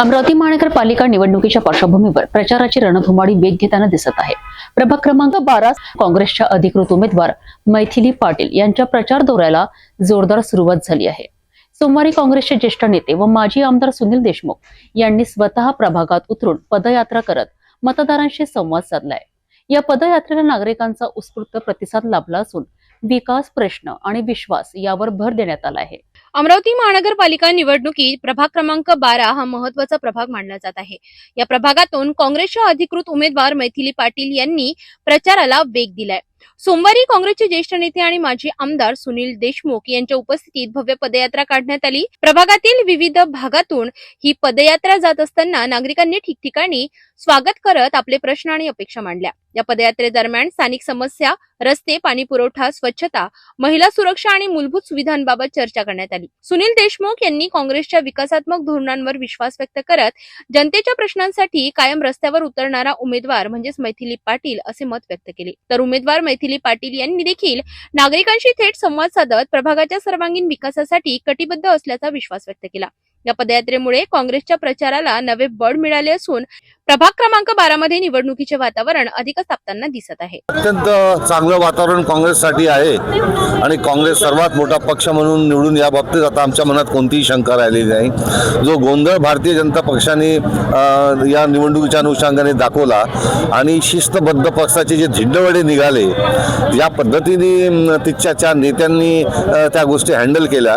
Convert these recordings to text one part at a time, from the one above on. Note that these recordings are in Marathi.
अमरावती महानगरपालिका निवडणुकीच्या पार्श्वभूमीवर प्रचाराची रणधुमाळी वेग घेताना दिसत आहे. प्रभाग क्रमांक बारा काँग्रेसच्या अधिकृत उमेदवार मैथिली पाटील यांच्या प्रचार दौऱ्याला जोरदार सुरुवात झाली आहे. सोमवारी काँग्रेसचे ज्येष्ठ नेते व माजी आमदार सुनील देशमुख यांनी स्वतः प्रभागात उतरून पदयात्रा करत मतदारांशी संवाद साधलाय. या पदयात्रेला नागरिकांचा उत्स्फूर्त प्रतिसाद लाभला असून विकास प्रश्न आणि विश्वास यावर भर देण्यात आला आहे. अमरावती महानगरपालिका निवडणुकीत प्रभाग क्रमांक बारा हा महत्त्वाचा प्रभाग मानला जात आहे. या प्रभागातून काँग्रेसच्या अधिकृत उमेदवार मैथिली पाटील यांनी प्रचाराला वेग दिलाय. सोमवारी काँग्रेसचे ज्येष्ठ नेते आणि माजी आमदार सुनील देशमुख यांच्या उपस्थितीत भव्य पदयात्रा काढण्यात आली. प्रभागातील विविध भागातून ही पदयात्रा जात असताना नागरिकांनी ठिकठिकाणी स्वागत करत आपले प्रश्न आणि अपेक्षा मांडल्या. या पदयात्रेदरम्यान स्थानिक समस्या रस्ते पाणी पुरवठा स्वच्छता महिला सुरक्षा आणि मूलभूत सुविधांबाबत चर्चा करण्यात आली. सुनील देशमुख यांनी काँग्रेसच्या विकासात्मक धोरणांवर विश्वास व्यक्त करत जनतेच्या प्रश्नांसाठी कायम रस्त्यावर उतरणारा उमेदवार म्हणजेच मैथिली पाटील असे मत व्यक्त केले. तर उमेदवार मैथिली पाटील यांनी देखील नागरिकांशी थेट संवाद साधत प्रभागाच्या सर्वांगीण विकासासाठी कटिबद्ध असल्याचा विश्वास व्यक्त केला. या पदयात्रेमुळे काँग्रेसच्या प्रचाराला नवे बळ मिळाले असून प्रभाग क्रमांक बारा मध्ये निवडणुकीचे वातावरण अधिकच तापताना दिसत आहे. अत्यंत चांगलं वातावरण काँग्रेससाठी आहे आणि काँग्रेस सर्वात मोठा पक्ष म्हणून निवडून या बाबतीत आता आमच्या मनात कोणतीही शंका राहिलेली नाही. जो गोंधळ भारतीय जनता पक्षाने या निवडणुकीच्या अनुषंगाने दाखवला आणि शिस्तबद्ध पक्षाचे जे झिंडवडे निघाले या पद्धतीने तिच्या तिच्याच्या नेत्यांनी त्या गोष्टी हँडल केल्या.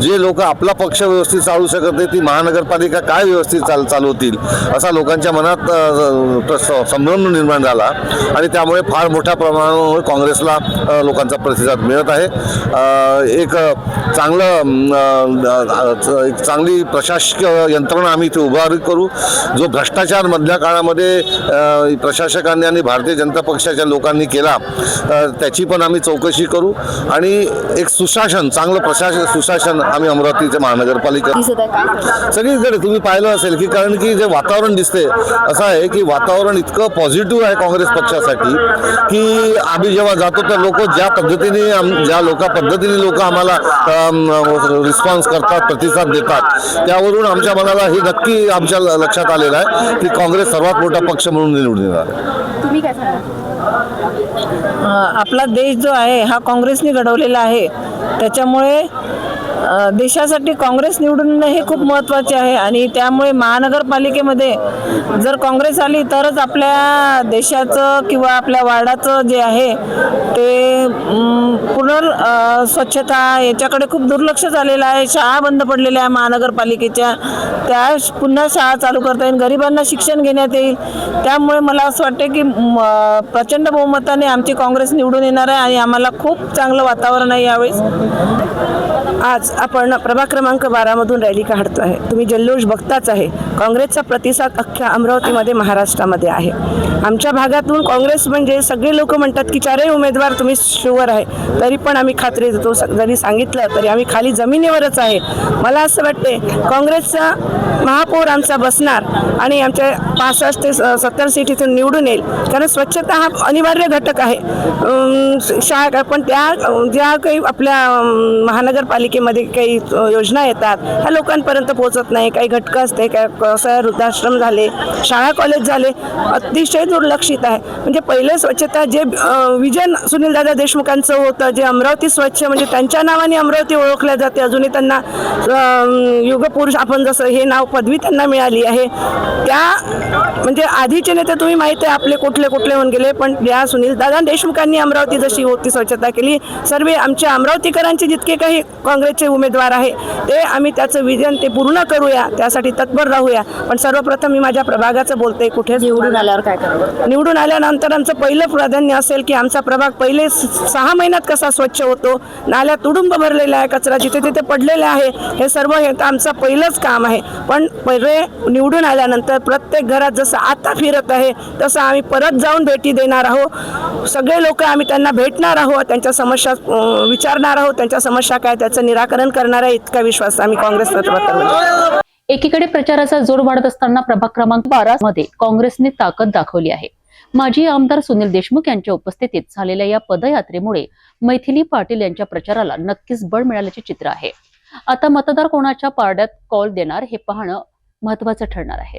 जे लोक आपला पक्ष व्यवस्थित चालू शकत नाही ती महानगरपालिका काय व्यवस्थित चाल चालवतील असा लोकांच्या मनात मनात संभ्रम निर्माण झाला आणि त्यामुळे फार मोठ्या प्रमाणावर काँग्रेसला लोकांचा प्रतिसाद मिळत आहे. एक चांगलं एक चांगली प्रशासकीय यंत्रणा आम्ही इथे उभारी करू. जो भ्रष्टाचार मधल्या काळामध्ये प्रशासकांनी आणि भारतीय जनता पक्षाच्या लोकांनी केला त्याची पण आम्ही चौकशी करू. आणि एक सुशासन चांगलं प्रशासन सुशासन आम्ही अमरावतीच्या महानगरपालिका सगळीकडे तुम्ही पाहिलं असेल की कारण की जे वातावरण दिसते असं आहे की वातावरण इतकं पॉझिटिव्ह आहे काँग्रेस पक्षासाठी की आम्ही जेव्हा जातो तर लोक ज्या पद्धतीने ज्या लोका पद्धतीने लोक आम्हाला रिस्पॉन्स करतात प्रतिसाद देतात त्यावरून आमच्या मनाला हे नक्की आमच्या ल- लक्षात आलेलं आहे की काँग्रेस सर्वात मोठा पक्ष म्हणून निवडून येणार आहे. आपला देश जो आहे हा काँग्रेसने घडवलेला आहे. त्याच्यामुळे देशासाठी काँग्रेस निवडून हे खूप महत्त्वाचे आहे. आणि त्यामुळे महानगरपालिकेमध्ये जर काँग्रेस आली तरच आपल्या देशाचं किंवा आपल्या वार्डाचं जे आहे ते पुनर् स्वच्छता याच्याकडे खूप दुर्लक्ष झालेलं आहे. शाळा बंद पडलेल्या आहे महानगरपालिकेच्या. त्या पुन्हा शाळा चालू करता येईल. गरिबांना शिक्षण घेण्यात येईल. त्यामुळे मला असं वाटतं की प्रचंड बहुमताने आमची काँग्रेस निवडून येणार आहे आणि आम्हाला खूप चांगलं वातावरण आहे यावेळेस. आज आपण प्रभाग क्रमांक बारामधून रॅली काढतो आहे. तुम्ही जल्लोष बघताच आहे. काँग्रेसचा प्रतिसाद अख्ख्या अमरावतीमध्ये महाराष्ट्रामध्ये आहे. आमच्या भागातून काँग्रेस म्हणजे सगळे लोक म्हणतात की चारही उमेदवार तुम्ही शुअर आहे. तरी पण आम्ही खात्री देतो जरी सांगितलं तरी आम्ही खाली जमिनीवरच आहे. मला असं वाटते काँग्रेसचा महापौर आमचा बसणार आणि आमच्या पासष्ट ते स- सत्तर सीट इथून निवडून येईल. कारण स्वच्छता हा अनिवार्य घटक आहे. शाळा पण त्या ज्या काही आपल्या महानगरपालिकेमध्ये काही योजना येतात ह्या लोकांपर्यंत पोहोचत नाही. काही घटकं असते काय कसं वृद्धाश्रम झाले शाळा कॉलेज झाले अतिशय दुर्लक्षित आहे. म्हणजे पहिले स्वच्छता जे विजन सुनीलदादा देशमुखांचं होतं जे अमरावती स्वच्छ म्हणजे त्यांच्या नावाने अमरावती ओळखल्या जाते. अजूनही त्यांना युगपुरुष आपण जसं हे नाव पदवी त्यांना मिळाली आहे. त्या म्हणजे आधीचे नेते तुम्ही माहिती आहे आपले कुठले कुठले होऊन गेले पण या सुनीलदादा देशमुखांनी अमरावती जशी होती स्वच्छता केली. सर्व आमच्या अमरावतीकरांचे जितके काही काँग्रेसचे उमेदवार आहे ते आम्ही त्याचं विजन ते पूर्ण करूया त्यासाठी तत्पर राहूया. पण सर्वप्रथम मी माझ्या प्रभागाचं बोलते कुठे निवडून आल्यावर काय निवडून आल्यानंतर आमचं पहिलं प्राधान्य असेल की आमचा प्रभाग पहिले सहा महिन्यात कसा स्वच्छ होतो नाल्या तुडुंब भरलेला आहे कचरा जिथे तिथे पडलेला आहे हे सर्व हे आमचं पहिलंच काम आहे. पण पहिले निवडून आल्यानंतर प्रत्येक घरात जसं आता फिरत आहे तसं आम्ही परत जाऊन भेटी देणार आहोत. सगळे लोक आम्ही त्यांना भेटणार आहोत त्यांच्या समस्या विचारणार आहोत त्यांच्या समस्या काय त्याचं निराकरण करणार आहे इतका विश्वास आम्ही काँग्रेस एकीकडे प्रचाराचा जोर वाढत असताना प्रभाग क्रमांक बारा मध्ये काँग्रेसने ताकद दाखवली आहे. माजी आमदार सुनील देशमुख यांच्या उपस्थितीत झालेल्या या पदयात्रेमुळे मैथिली पाटील यांच्या प्रचाराला नक्कीच बळ मिळाल्याचे चित्र आहे. आता मतदार कोणाच्या पारड्यात कॉल देणार हे पाहणं महत्वाचं ठरणार आहे.